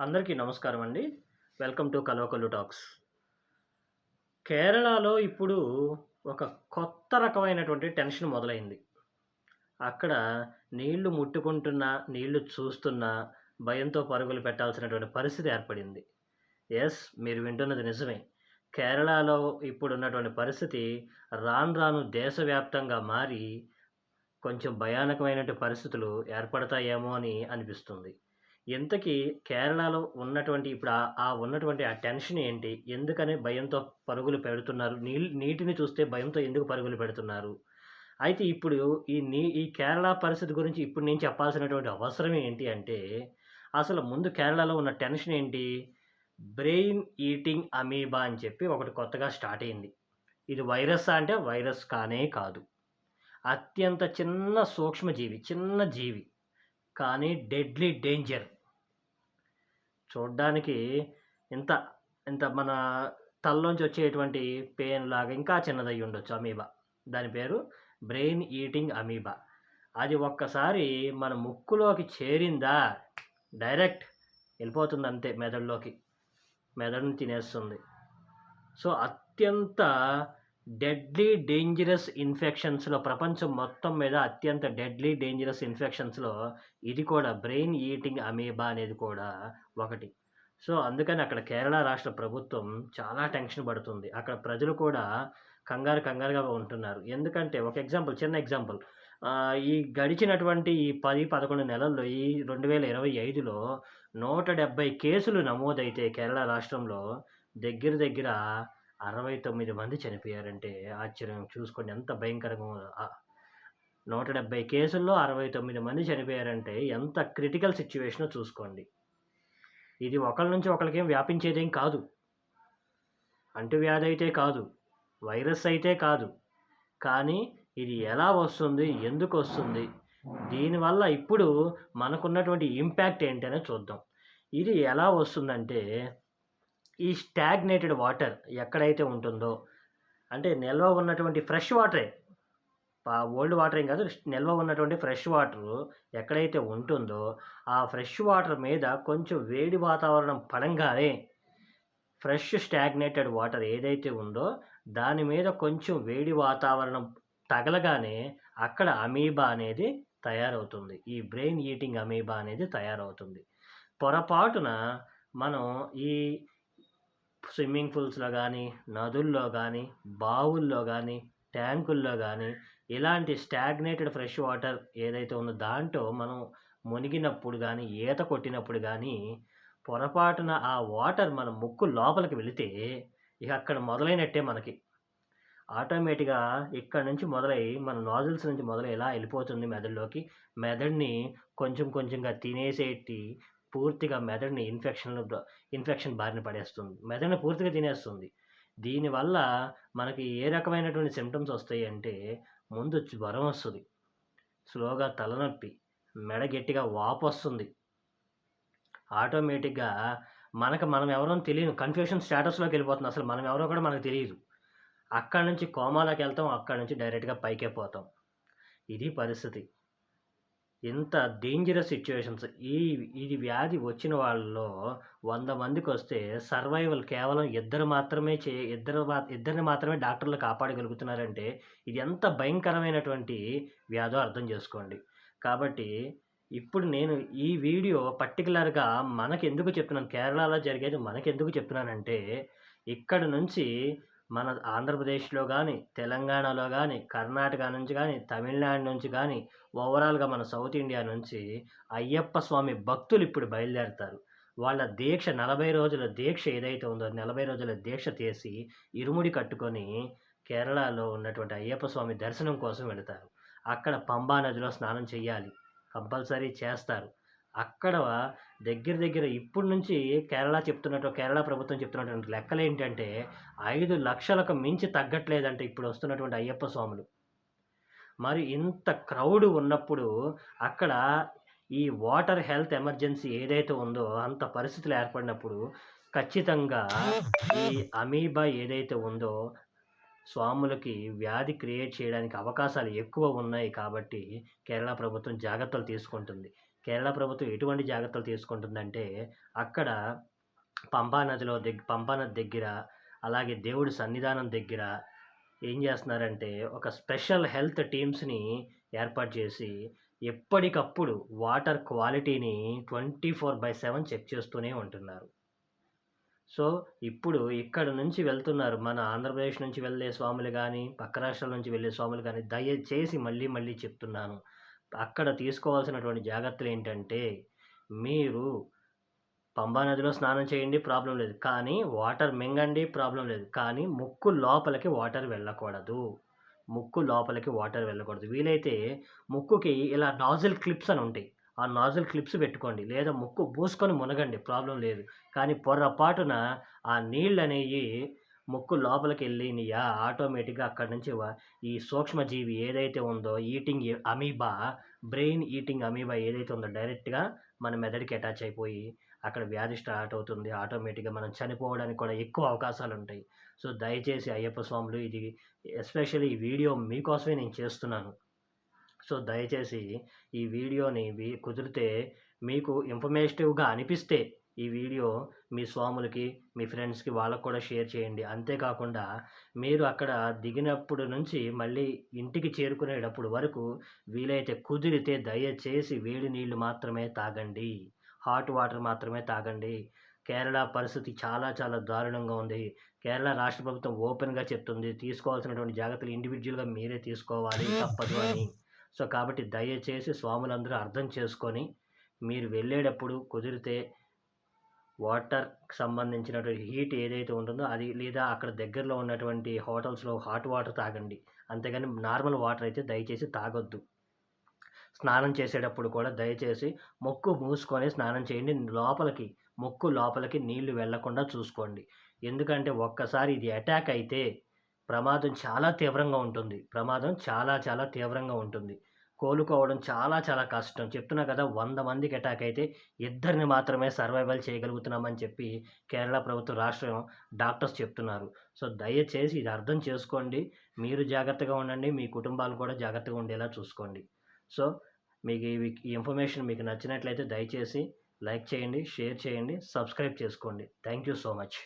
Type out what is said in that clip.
అందరికీ నమస్కారం అండి. వెల్కమ్ టు కలవకల్లు టాక్స్ కేరళలో ఇప్పుడు ఒక కొత్త రకమైనటువంటి టెన్షన్ మొదలైంది. అక్కడ నీళ్ళు ముట్టుకుంటున్నా నీళ్ళు చూస్తున్నా భయంతో పరుగులు పెట్టాల్సినటువంటి పరిస్థితి ఏర్పడింది. ఎస్ మీరు వింటున్నది నిజమే. కేరళలో ఇప్పుడు ఉన్నటువంటి పరిస్థితి రాను రాను దేశవ్యాప్తంగా మారి కొంచెం భయానకమైనటువంటి పరిస్థితులు ఏర్పడతాయేమో అని అనిపిస్తుంది. ఇంతకీ కేరళలో ఉన్నటువంటి ఇప్పుడు ఆ ఉన్నటువంటి ఆ టెన్షన్ ఏంటి? ఎందుకని భయంతో పరుగులు పెడుతున్నారు? నీ నీటిని చూస్తే భయంతో ఎందుకు పరుగులు పెడుతున్నారు? అయితే ఇప్పుడు ఈ నీ ఈ కేరళ పరిస్థితి గురించి ఇప్పుడు నేను చెప్పాల్సినటువంటి అవసరం ఏంటి అంటే అసలు ముందు కేరళలో ఉన్న టెన్షన్ ఏంటి? బ్రెయిన్ ఈటింగ్ అమీబా అని చెప్పి ఒకటి కొత్తగా స్టార్ట్ అయింది. ఇది వైరస్ అంటే వైరస్ కానే కాదు. అత్యంత చిన్న సూక్ష్మజీవి చిన్న జీవి కానీ డెడ్లీ డేంజర్. చూడ్డానికి ఇంత ఇంత మన తలలోంచి వచ్చేటువంటి పెయిన్ లాగా ఇంకా చిన్నదై ఉండొచ్చు అమీబా. దాని పేరు బ్రెయిన్ ఈటింగ్ అమీబా. అది ఒక్కసారి మన ముక్కులోకి చేరిందా? డైరెక్ట్ వెళ్ళిపోతుంది అంతే మెదడులోకి. మెదడుని తినేస్తుంది. సో అత్యంత డెడ్లీ డేంజరస్ ఇన్ఫెక్షన్స్లో ప్రపంచం మొత్తం మీద అత్యంత డెడ్లీ డేంజరస్ ఇన్ఫెక్షన్స్లో ఇది కూడా బ్రెయిన్ ఈటింగ్ అమీబా అనేది కూడా ఒకటి. సో అందుకని అక్కడ కేరళ రాష్ట్ర ప్రభుత్వం చాలా టెన్షన్ పడుతుంది. అక్కడ ప్రజలు కూడా కంగారు కంగారుగా ఉంటున్నారు. ఎందుకంటే ఒక ఎగ్జాంపుల్ చిన్న ఎగ్జాంపుల్. ఈ గడిచినటువంటి ఈ పది పదకొండు నెలల్లో ఈ రెండు వేల ఇరవై ఐదులో నూట డెబ్బై కేసులు నమోదైతే కేరళ రాష్ట్రంలో దగ్గర దగ్గర అరవై తొమ్మిది మంది చనిపోయారంటే ఆశ్చర్యం. చూసుకోండి ఎంత భయంకరంగా నూట డెబ్బై కేసుల్లో అరవై తొమ్మిది మంది చనిపోయారంటే ఎంత క్రిటికల్ సిచ్యువేషనో చూసుకోండి. ఇది ఒకరి నుంచి ఒకరికేం వ్యాపించేదేం కాదు. అంటువ్యాధి అయితే కాదు. వైరస్ అయితే కాదు. కానీ ఇది ఎలా వస్తుంది? ఎందుకు వస్తుంది? దీనివల్ల ఇప్పుడు మనకున్నటువంటి ఇంపాక్ట్ ఏంటనే చూద్దాం. ఇది ఎలా వస్తుందంటే ఈ స్టాగ్నేటెడ్ వాటర్ ఎక్కడైతే ఉంటుందో అంటే నిల్వ ఉన్నటువంటి ఫ్రెష్ వాటరే ఓల్డ్ వాటర్ ఏం కాదు నిల్వ ఉన్నటువంటి ఫ్రెష్ వాటర్ ఎక్కడైతే ఉంటుందో ఆ ఫ్రెష్ వాటర్ మీద కొంచెం వేడి వాతావరణం పడంగానే ఫ్రెష్ స్టాగ్నేటెడ్ వాటర్ ఏదైతే ఉందో దాని మీద కొంచెం వేడి వాతావరణం తగలగానే అక్కడ అమీబా అనేది తయారవుతుంది. ఈ బ్రెయిన్ ఈటింగ్ అమీబా అనేది తయారవుతుంది. పొరపాటున మనం ఈ స్విమ్మింగ్ పూల్స్లో కానీ నదుల్లో కానీ బావుల్లో కానీ ట్యాంకుల్లో కానీ ఇలాంటి స్టాగ్నేటెడ్ ఫ్రెష్ వాటర్ ఏదైతే ఉందో దాంట్లో మనం మునిగినప్పుడు కానీ ఈత కొట్టినప్పుడు కానీ పొరపాటున ఆ వాటర్ మన ముక్కు లోపలికి వెళితే ఇక అక్కడ మొదలైనట్టే మనకి. ఆటోమేటిక్గా ఇక్కడ నుంచి మొదలై మన నాజిల్స్ నుంచి మొదలై ఎలా వెళ్ళిపోతుంది మెదడులోకి. మెదడుని కొంచెం కొంచెంగా తినేసేటి పూర్తిగా మెదడుని ఇన్ఫెక్షన్లు ఇన్ఫెక్షన్ బారిన పడేస్తుంది. మెదడుని పూర్తిగా తినేస్తుంది. దీనివల్ల మనకి ఏ రకమైనటువంటి సిమ్టమ్స్ వస్తాయి అంటే ముందు జ్వరం వస్తుంది. స్లోగా తలనొప్పి మెడ గట్టిగా వాపు వస్తుంది. ఆటోమేటిక్గా మనకు మనం ఎవరో తెలియదు కన్ఫ్యూషన్ స్టేటస్లోకి వెళ్ళిపోతుంది. అసలు మనం ఎవరో కూడా మనకు తెలియదు. అక్కడ నుంచి కోమాలోకి వెళ్తాం. అక్కడ నుంచి డైరెక్ట్గా పైకే పోతాం. ఇది పరిస్థితి. ఇంత డేంజరస్ సిచ్యువేషన్స్ ఈ ఇది వ్యాధి వచ్చిన వాళ్ళలో వంద మందికి వస్తే సర్వైవల్ కేవలం ఇద్దరు మాత్రమే చే ఇద్దరు ఇద్దరిని మాత్రమే డాక్టర్లు కాపాడగలుగుతున్నారంటే ఇది ఎంత భయంకరమైనటువంటి వ్యాధో అర్థం చేసుకోండి. కాబట్టి ఇప్పుడు నేను ఈ వీడియో పర్టికులర్గా మనకెందుకు చెప్తున్నాను కేరళలో జరిగేది మనకెందుకు చెప్తున్నానంటే ఇక్కడ నుంచి మన ఆంధ్రప్రదేశ్లో కానీ తెలంగాణలో కానీ కర్ణాటక నుంచి కానీ తమిళనాడు నుంచి కానీ ఓవరాల్గా మన సౌత్ ఇండియా నుంచి అయ్యప్ప స్వామి భక్తులు ఇప్పుడు బయలుదేరుతారు. వాళ్ళ దీక్ష నలభై రోజుల దీక్ష ఏదైతే ఉందో నలభై రోజుల దీక్ష చేసి ఇరుముడి కట్టుకొని కేరళలో ఉన్నటువంటి అయ్యప్ప స్వామి దర్శనం కోసం వెళతారు. అక్కడ పంబా నదిలో స్నానం చేయాలి కంపల్సరీ చేస్తారు. అక్కడ దగ్గర దగ్గర ఇప్పుడు నుంచి కేరళ చెప్తున్నట్టు కేరళ ప్రభుత్వం చెప్తున్నటువంటి లెక్కలు ఏంటంటే ఐదు లక్షలకు మించి తగ్గట్లేదంటే ఇప్పుడు వస్తున్నటువంటి అయ్యప్ప స్వాములు. మరి ఇంత క్రౌడ్ ఉన్నప్పుడు అక్కడ ఈ వాటర్ హెల్త్ ఎమర్జెన్సీ ఏదైతే ఉందో అంత పరిస్థితులు ఏర్పడినప్పుడు ఖచ్చితంగా ఈ అమీబా ఏదైతే ఉందో స్వాములకి వ్యాధి క్రియేట్ చేయడానికి అవకాశాలు ఎక్కువ ఉన్నాయి కాబట్టి కేరళ ప్రభుత్వం జాగ్రత్తలు తీసుకుంటుంది. కేరళ ప్రభుత్వం ఎటువంటి జాగ్రత్తలు తీసుకుంటుందంటే అక్కడ పంపా నదిలో దగ్గ పంపా నది దగ్గర అలాగే దేవుడి సన్నిధానం దగ్గర ఏం చేస్తున్నారంటే ఒక స్పెషల్ హెల్త్ టీమ్స్ని ఏర్పాటు చేసి ఎప్పటికప్పుడు వాటర్ క్వాలిటీని twenty four by seven check చేస్తూనే ఉంటున్నారు. సో ఇప్పుడు ఇక్కడ నుంచి వెళ్తున్నారు. మన ఆంధ్రప్రదేశ్ నుంచి వెళ్ళే స్వాములు కానీ పక్క రాష్ట్రాల నుంచి వెళ్ళే స్వాములు కానీ దయచేసి మళ్ళీ మళ్ళీ చెప్తున్నాను. అక్కడ తీసుకోవాల్సినటువంటి జాగ్రత్తలు ఏంటంటే మీరు పంబా నదిలో స్నానం చేయండి ప్రాబ్లం లేదు. కానీ వాటర్ మింగండి ప్రాబ్లం లేదు. కానీ ముక్కు లోపలికి వాటర్ వెళ్ళకూడదు. ముక్కు లోపలికి వాటర్ వెళ్ళకూడదు. వీలైతే ముక్కుకి ఇలా నాజిల్ క్లిప్స్ అని ఉంటాయి. ఆ నాజిల్ క్లిప్స్ పెట్టుకోండి. లేదా ముక్కు పూసుకొని మునగండి ప్రాబ్లం లేదు. కానీ పొరపాటున ఆ నీళ్ళు అనేవి ముక్కు లోపలికి వెళ్ళినయా ఆటోమేటిక్గా అక్కడి నుంచి ఈ సూక్ష్మజీవి ఏదైతే ఉందో eating amoeba brain eating amoeba ఏదైతే ఉందో డైరెక్ట్గా మన మెదడుకి అటాచ్ అయిపోయి అక్కడ వ్యాధి స్టార్ట్ అవుతుంది. ఆటోమేటిక్గా మనం చనిపోవడానికి కూడా ఎక్కువ అవకాశాలు ఉంటాయి. సో దయచేసి అయ్యప్ప స్వాములు ఇది ఎస్పెషల్లీ ఈ వీడియో మీకోసమే నేను చేస్తున్నాను. సో దయచేసి ఈ వీడియోని కుదిరితే మీకు ఇన్ఫర్మేటివ్గా అనిపిస్తే ఈ వీడియో మీ స్వాములకి మీ ఫ్రెండ్స్కి వాళ్ళకు కూడా షేర్ చేయండి. అంతేకాకుండా మీరు అక్కడ దిగినప్పుడు నుంచి మళ్ళీ ఇంటికి చేరుకునేటప్పుడు వరకు వీలైతే కుదిరితే దయచేసి వేడి నీళ్ళు మాత్రమే తాగండి. హాట్ వాటర్ మాత్రమే తాగండి. కేరళ పరిస్థితి చాలా చాలా దారుణంగా ఉంది. కేరళ రాష్ట్ర ప్రభుత్వం ఓపెన్గా చెప్తుంది తీసుకోవాల్సినటువంటి జాగ్రత్తలు ఇండివిజువల్గా మీరే తీసుకోవాలి తప్పదు అని. సో కాబట్టి దయచేసి స్వాములందరూ అర్థం చేసుకొని మీరు వెళ్ళేటప్పుడు కుదిరితే వాటర్కి సంబంధించినటువంటి హీట్ ఏదైతే ఉంటుందో అది లేదా అక్కడ దగ్గరలో ఉన్నటువంటి హోటల్స్లో హాట్ వాటర్ తాగండి. అంతేగాని నార్మల్ వాటర్ అయితే దయచేసి తాగొద్దు. స్నానం చేసేటప్పుడు కూడా దయచేసి మొక్కు మూసుకొని స్నానం చేయండి. లోపలికి మొక్కు లోపలికి నీళ్ళు వెళ్ళకుండా చూసుకోండి. ఎందుకంటే ఒక్కసారి ఇది అటాక్ అయితే ప్రమాదం చాలా తీవ్రంగా ఉంటుంది. ప్రమాదం చాలా చాలా తీవ్రంగా ఉంటుంది. కోలుకోవడం చాలా చాలా కష్టం. చెప్తున్నా కదా వంద మందికి అటాక్ అయితే ఇద్దరిని మాత్రమే సర్వైవల్ చేయగలుగుతున్నామని చెప్పి కేరళ ప్రభుత్వ రాష్ట్రం డాక్టర్స్ చెప్తున్నారు. సో దయచేసి ఇది అర్థం చేసుకోండి. మీరు జాగ్రత్తగా ఉండండి. మీ కుటుంబాలు కూడా జాగ్రత్తగా ఉండేలా చూసుకోండి. సో మీకు ఈ ఈ ఇన్ఫర్మేషన్ మీకు నచ్చినట్లయితే దయచేసి లైక్ చేయండి షేర్ చేయండి సబ్స్క్రైబ్ చేసుకోండి. Thank you so much.